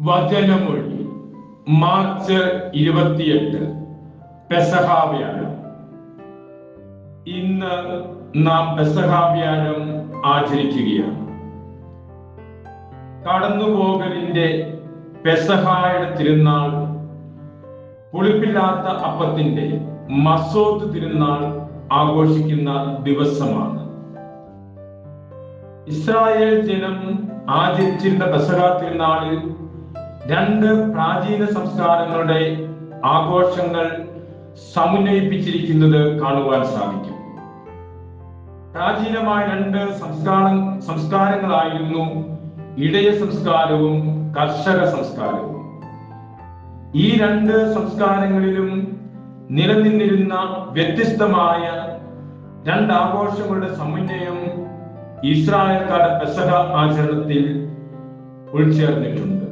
വചനമൊഴി March ഇരുപത്തിയെട്ട്. പെസഹാവ്യാനം ഇന്ന് നാം പെസഹാവ്യാനം ആചരിക്കുകയാണ്. കടന്നുപോകലിന്റെ പെസഹായുടെ തിരുനാൾ പുളിപ്പില്ലാത്ത അപ്പത്തിന്റെ മസോത്ത് തിരുനാൾ ആഘോഷിക്കുന്ന ദിവസമാണ്. ഇസ്രായേൽ ജനം ആചരിച്ചിരുന്ന പെസഹ തിരുനാളിൽ രണ്ട് പ്രാചീന സംസ്കാരങ്ങളുടെ ആഘോഷങ്ങൾ സമന്വയിപ്പിച്ചിരിക്കുന്നത് കാണുവാൻ സാധിക്കും. പ്രാചീനമായ രണ്ട് സംസ്കാര സംസ്കാരങ്ങളായിരുന്നു ഇടയ സംസ്കാരവും കർഷക സംസ്കാരവും. ഈ രണ്ട് സംസ്കാരങ്ങളിലും നിലനിന്നിരുന്ന വ്യത്യസ്തമായ രണ്ട് ആഘോഷങ്ങളുടെ സമന്വയം ഇസ്രായേൽക്കാരുടെ പെസഹ ആചരണത്തിൽ ഉൾച്ചേർന്നിട്ടുണ്ട്.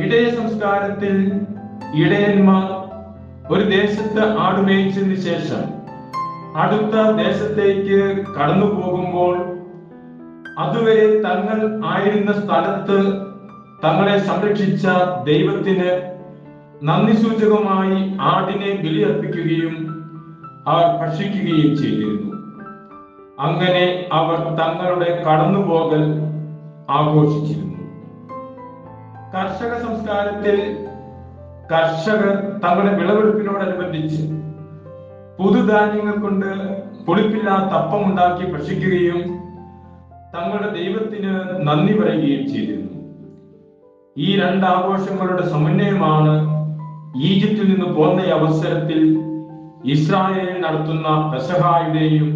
ഇടയ സംസ്കാരത്തിൽ ഇടയന്മാർ ഒരു ദേശത്ത് ആടുമേയിച്ചതിന് ശേഷം അടുത്ത ദേശത്തേക്ക് കടന്നു പോകുമ്പോൾ അതുവരെ തങ്ങൾ ആയിരുന്ന സ്ഥലത്ത് തങ്ങളെ സംരക്ഷിച്ച ദൈവത്തിന് നന്ദി സൂചകമായി ആടിനെ ബലിയർപ്പിക്കുകയും അവർ ഭക്ഷിക്കുകയും ചെയ്തിരുന്നു. അങ്ങനെ അവർ തങ്ങളുടെ കടന്നുപോകൽ ആഘോഷിച്ചിരുന്നു. കർഷക സംസ്കാരത്തിൽ കർഷകർ തങ്ങളുടെ വിളവെടുപ്പിനോടനുബന്ധിച്ച് പുതുധാന്യങ്ങൾ കൊണ്ട് പുളിപ്പില്ലാത്ത അപ്പം ഉണ്ടാക്കി ഭക്ഷിക്കുകയും തങ്ങളുടെ ദൈവത്തിന് നന്ദി പറയുകയും ചെയ്തിരുന്നു. ഈ രണ്ട് ആഘോഷങ്ങളുടെ സമന്വയമാണ് ഈജിപ്തിൽ നിന്ന് പോന്ന അവസരത്തിൽ ഇസ്രായേലിൽ നടത്തുന്ന പെസഹായുടെയും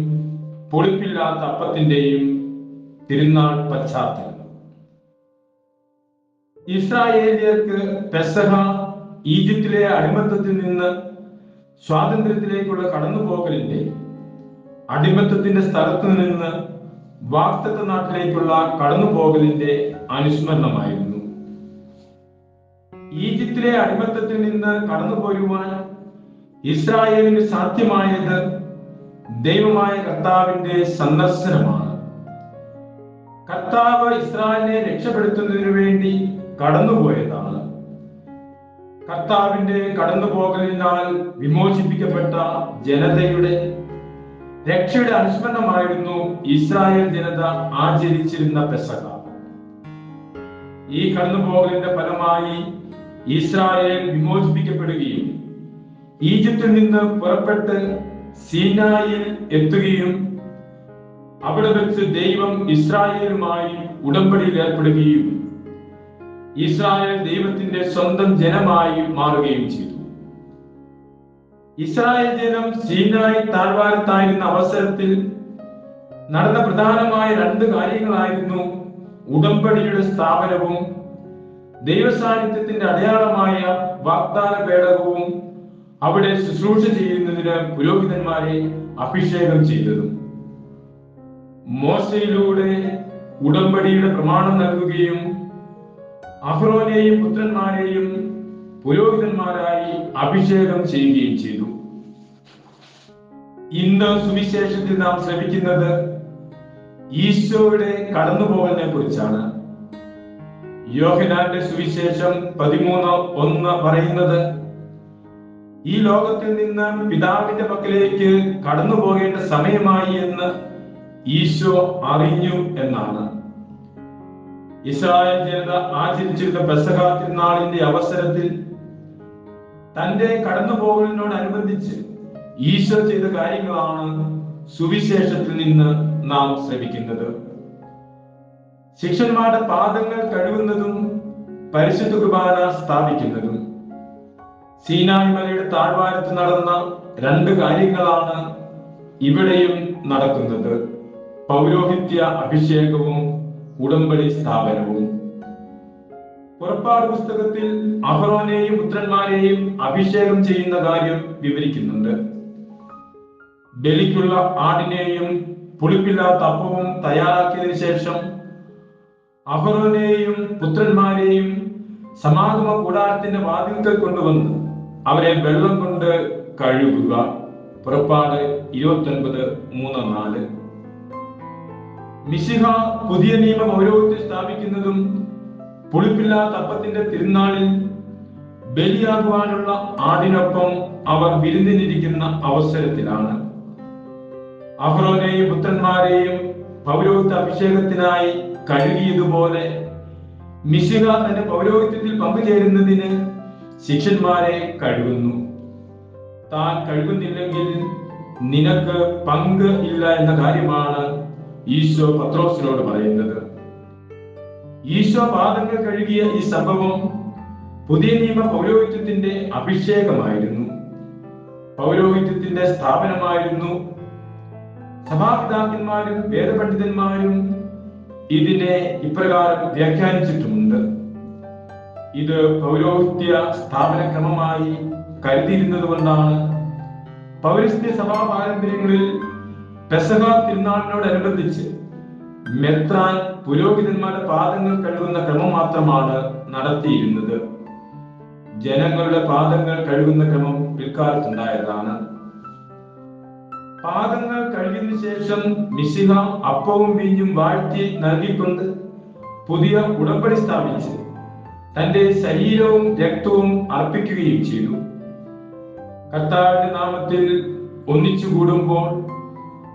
പൊളിപ്പില്ലാത്ത അപ്പത്തിന്റെയും തിരുനാൾ പശ്ചാത്തലം. ഇസ്രായേലിയർക്ക് പെസഹ ഈജിപ്തിലെ അടിമത്തത്തിൽ നിന്ന് സ്വാതന്ത്ര്യത്തിലേക്കുള്ള കടന്നുപോകലിന്റെ അടിമത്തത്തിന്റെ സ്ഥലത്തു നിന്ന് വാക്തത്വ നാട്ടിലേക്കുള്ള കടന്നുപോകലിന്റെ അനുസ്മരണമായിരുന്നു. ഈജിപ്തിലെ അടിമത്തത്തിൽ നിന്ന് കടന്നുപോരുവാൻ ഇസ്രായേലിന് സാധ്യമായത് ദൈവമായ കർത്താവിന്റെ സന്ദർശനമാണ്. കർത്താവ് ഇസ്രായേലിനെ രക്ഷപ്പെടുത്തുന്നതിനു വേണ്ടി കടന്നുപോയതാണ്. കർത്താവിന്റെ കടന്നുപോകലിനാൽ വിമോചിപ്പിക്കപ്പെട്ട ജനതയുടെ രക്ഷയുടെ അനുസ്മരണമായിരുന്നു ഇസ്രായേൽ ജനത ആചരിച്ചിരുന്ന പെസക ഈ കടന്നുപോകലിന്റെ ഫലമായി ഇസ്രായേൽ വിമോചിപ്പിക്കപ്പെടുകയും ഈജിപ്തിൽ നിന്ന് പുറപ്പെട്ട് സീനായിൽ എത്തുകയും അവിടെ വെച്ച് ദൈവം ഇസ്രായേലുമായി ഉടമ്പടിയിൽ ഏർപ്പെടുകയും ഇസ്രായേൽ ദൈവത്തിന്റെ സ്വന്തം ജനമായി മാറുകയും ചെയ്തു. ഇസ്രായേൽ ജനം സീനായി താഴ്വാരത്തായിരുന്ന അവസരത്തിൽ നടന്ന പ്രധാനമായ രണ്ട് കാര്യങ്ങളായിരുന്നു ഉടമ്പടിയുടെ സ്ഥാപനവും ദൈവസാന്നിധ്യത്തിന്റെ അടയാളമായ വാഗ്ദാന പേടകവും അവിടെ ശുശ്രൂഷ ചെയ്യുന്നതിന് പുരോഹിതന്മാരെ അഭിഷേകം ചെയ്തതും. മോശയിലൂടെ ഉടമ്പടിയുടെ പ്രമാണം നൽകുകയും അഹ്റോനെയും പുത്രന്മാരെയും പുരോഹിതന്മാരായി അഭിഷേകം ചെയ്യുകയും ചെയ്തു. ഇന്ന് സുവിശേഷത്തിൽ നാം ശ്രമിക്കുന്നത് ഈശോയുടെ കടന്നുപോകലിനെ കുറിച്ചാണ്. യോഹനാന്റെ സുവിശേഷം പതിമൂന്ന് ഒന്ന് പറയുന്നത് ഈ ലോകത്തിൽ നിന്ന് പിതാവിന്റെ പക്കലേക്ക് കടന്നു പോകേണ്ട സമയമായി എന്ന് ഈശോ അറിഞ്ഞു എന്നാണ്. ഇസ്രായേൽ ജനത ആചരിച്ചിരുന്ന പെസഹ തിരുനാളിന്റെ അവസരത്തിൽ തന്റെ കടന്നുപോകലിനോടനുബന്ധിച്ച് ഈശോ ചെയ്ത കാര്യങ്ങളാണ് സുവിശേഷത്തിൽ നിന്ന് നാം ശ്രമിക്കുന്നത്. ശിഷ്യന്മാരുടെ പാദങ്ങൾ കഴുകുന്നതും പരിശുദ്ധ കുർബാന സ്ഥാപിക്കുന്നതും സീനായ് മലയുടെ താഴ്വാരത്ത് നടന്ന രണ്ട് കാര്യങ്ങളാണ് ഇവിടെയും നടക്കുന്നത്. പൗരോഹിത്യ അഭിഷേകവും ഉടമ്പടി സ്ഥാപനവും. പുറപ്പാട് പുസ്തകത്തിൽ അഹ്റോനെയും പുത്രന്മാരെയും അഭിഷേകം ചെയ്യുന്ന കാര്യം വിവരിക്കുന്നുണ്ട്. ബലിക്കുള്ള ആടിനെയും പുളിപ്പില്ലാത്ത അപ്പവും തയ്യാറാക്കിയതിനു ശേഷം അഹ്റോനെയും പുത്രന്മാരെയും സമാഗമ കൂടാരത്തിന്റെ വാതിൽക്കൽ കൊണ്ടുവന്ന് അവരെ വെള്ളം കൊണ്ട് കഴുകുക. പുറപ്പാട് ഇരുപത്തി ഒൻപത് മൂന്ന് നാല്. മിശിഹ പുതിയ നിയമ പൗരോഹിത്യം സ്ഥാപിക്കുന്നതും പുളിപ്പില്ലാത്ത അപ്പത്തിന്റെ തിരുനാളിൽ ബലിയാകുവാനുള്ള ആടിനൊപ്പം അവർ വിരുന്നിനിരിക്കുന്ന അവസരത്തിലാണ്. അഹ്റോനെയും പുത്രന്മാരെയും പൗരോഹിത്യ അഭിഷേകത്തിനായി കഴുകിയതുപോലെ മിശിക തന്റെ പൗരോഹിത്യത്തിൽ പങ്കുചേരുന്നതിന് ശിഷ്യന്മാരെ കഴുകുന്നു. താൻ കഴുകുന്നില്ലെങ്കിൽ നിനക്ക് പങ്ക് ഇല്ല എന്ന കാര്യമാണ് ഈശോ പത്രോസിനോട് പറയുന്നത്. ഈശോ പാദങ്ങൾ കഴുകിയ ഈ സംഭവം പുതിയ നിയമ പൗരോഹിത്യത്തിന്റെ അഭിഷേകമായിരുന്നു. പൗരോഹിത്യത്തിന്റെ സ്ഥാപനമായിരുന്നു. സഭാപിതാക്കന്മാരും വേദപണ്ഡിതന്മാരും ഇതിനെ ഇപ്രകാരം വ്യാഖ്യാനിച്ചിട്ടുമുണ്ട്. ഇത് പൗരോഹിത്യ സ്ഥാപന ക്രമമായി കരുതിയിരുന്നത് കൊണ്ടാണ്. പൗരസ്ത്യ സഭാ പാരമ്പര്യങ്ങളിൽ പെസഹ തിരുനാളിനോടനുബന്ധിച്ച് മെത്രാൻ പുരോഹിതന്മാരുടെ പാദങ്ങൾ കഴുകുന്ന ക്രമം മാത്രമാണ് നടത്തിയിരുന്നത്. ജനങ്ങളുടെ പാദങ്ങൾ കഴുകുന്ന ക്രമം പിൽക്കാലത്തുണ്ടായതാണ്. പാദങ്ങൾ കഴുകിയതിനു ശേഷം മിശിഹ അപ്പവും വീഞ്ഞും വാഴ്ത്തി നൽകിക്കൊണ്ട് പുതിയ ഉടമ്പടി സ്ഥാപിച്ച് തന്റെ ശരീരവും രക്തവും അർപ്പിക്കുകയും ചെയ്തു. കർത്താവിന്റെ നാമത്തിൽ ഒന്നിച്ചു കൂടുമ്പോൾ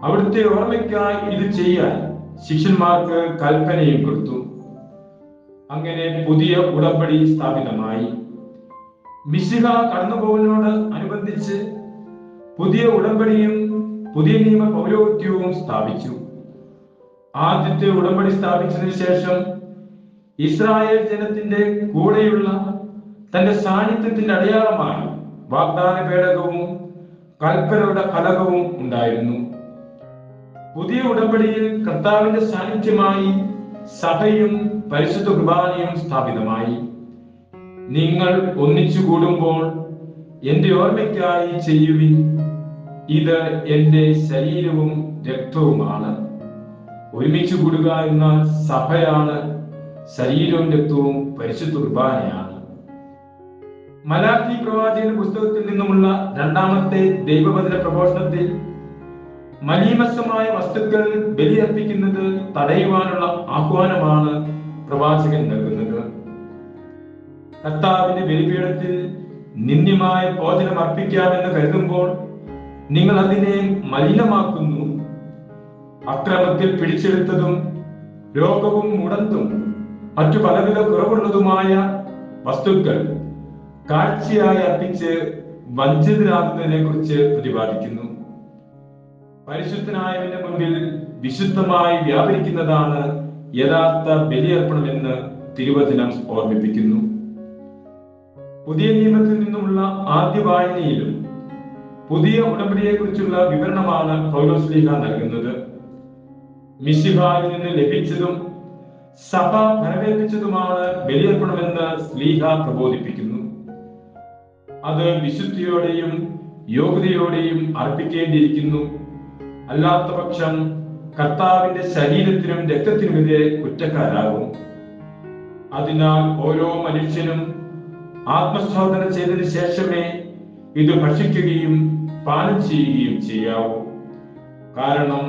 അവിടുത്തെ ഓർമ്മയ്ക്കായി ഇത് ചെയ്യാൻ ശിഷ്യന്മാർക്ക് കൽപ്പനയും കൊടുത്തു. അങ്ങനെ പുതിയ ഉടമ്പടി സ്ഥാപിതമായി. മിശിഹ കടന്നുപോകലിനോട് അനുബന്ധിച്ച് പുതിയ ഉടമ്പടിയും പുതിയ നിയമ പൗരോഹിത്യവും സ്ഥാപിച്ചു. ആദ്യത്തെ ഉടമ്പടി സ്ഥാപിച്ചതിനു ശേഷം ഇസ്രായേൽ ജനത്തിന്റെ കൂടെയുള്ള തന്റെ സാന്നിധ്യത്തിന്റെ അടയാളമായി വാഗ്ദാന പേടകവും കൽപ്പനയുടെ ഫലകവും ഉണ്ടായിരുന്നു. പുതിയ ഉടമ്പടിയിൽ കർത്താവിന്റെ സാന്നിധ്യമായി സഭയും പരിശുദ്ധ കുർബാനയും സ്ഥാപിതമായി. നിങ്ങൾ ഒന്നിച്ചു കൂടുമ്പോൾ എന്റെ ഓർമ്മയ്ക്കായി ചെയ്യുവിൻ. ഇത് എന്റെ ശരീരവും രക്തവുമാണ്. ഒരുമിച്ച് കൂടുക എന്ന സഭയാണ് ശരീരവും രക്തവും പരിശുദ്ധ കുർബാനയാണ്. മലാഖി പ്രവാചകന്റെ പുസ്തകത്തിൽ നിന്നുമുള്ള രണ്ടാമത്തെ ദൈവവചന പ്രഘോഷണത്തിൽ മലീമസമായ വസ്തുക്കൾ ബലിയർപ്പിക്കുന്നത് തടയുവാനുള്ള ആഹ്വാനമാണ് പ്രവാചകൻ നൽകുന്നത്. കർത്താവിന്റെ ബലിപീഠത്തിൽ നിന്ദ്യമായ ഭോജനം അർപ്പിക്കാമെന്ന് കരുതുമ്പോൾ നിങ്ങൾ അതിനെ മലിനമാക്കുന്നു. അക്രമത്തിൽ പിടിച്ചെടുത്തതും രോഗവും മുടന്തും മറ്റു പലവിധ കുറവുള്ളതുമായ വസ്തുക്കൾ കാഴ്ചയായി അർപ്പിച്ച് വഞ്ചിതരാകുന്നതിനെ കുറിച്ച് പ്രതിപാദിക്കുന്നു. പരിശുദ്ധനായവന്റെ മുൻപിൽ വിശുദ്ധമായി വ്യാപരിക്കുന്നതാണ് യഥാർത്ഥ ബലിയർപ്പണമെന്ന് തിരുവചനം ഓർമ്മിപ്പിക്കുന്നു. പുതിയ നിയമത്തിൽ നിന്നുമുള്ള ആദ്യ വായനയിലും പുതിയ ഉടമ്പടിയെ കുറിച്ചുള്ള വിവരണമാണ് പൗലോസ്ലീഹ നൽകുന്നത്. മിശിഹായിൽ നിന്ന് ലഭിച്ചതും സഭ ഫലമേൽപ്പിച്ചതുമാണ് ബലിയർപ്പണമെന്ന് സ്ലീഹ പ്രബോധിപ്പിക്കുന്നു. അത് വിശുദ്ധിയോടെയും യോഗ്യതയോടെയും അർപ്പിക്കേണ്ടിയിരിക്കുന്നു. അല്ലാത്ത പക്ഷം കർത്താവിന്റെ ശരീരത്തിനും രക്തത്തിനുമെതിരെ കുറ്റക്കാരാകും. അതിനാൽ ഓരോ മനുഷ്യനും ആത്മശോധന ചെയ്തതിനു ശേഷമേ ഇത് ഭക്ഷിക്കുകയും പാനം ചെയ്യുകയും ചെയ്യാവൂ. കാരണം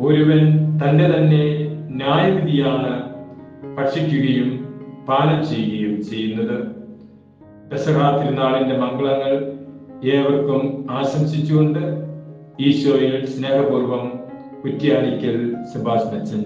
ഒരുവൻ തന്നെ തന്നെ ന്യായവിധിയാണ് ഭക്ഷിക്കുകയും പാനം ചെയ്യുകയും ചെയ്യുന്നത്. പെസഹ തിരുനാളിന്റെ മംഗളങ്ങൾ ഏവർക്കും ആശംസിച്ചുകൊണ്ട് ഈശോയിൽ സ്നേഹപൂർവം കുറ്റ്യാനിക്കൽ സെബാസ്റ്റ്യൻ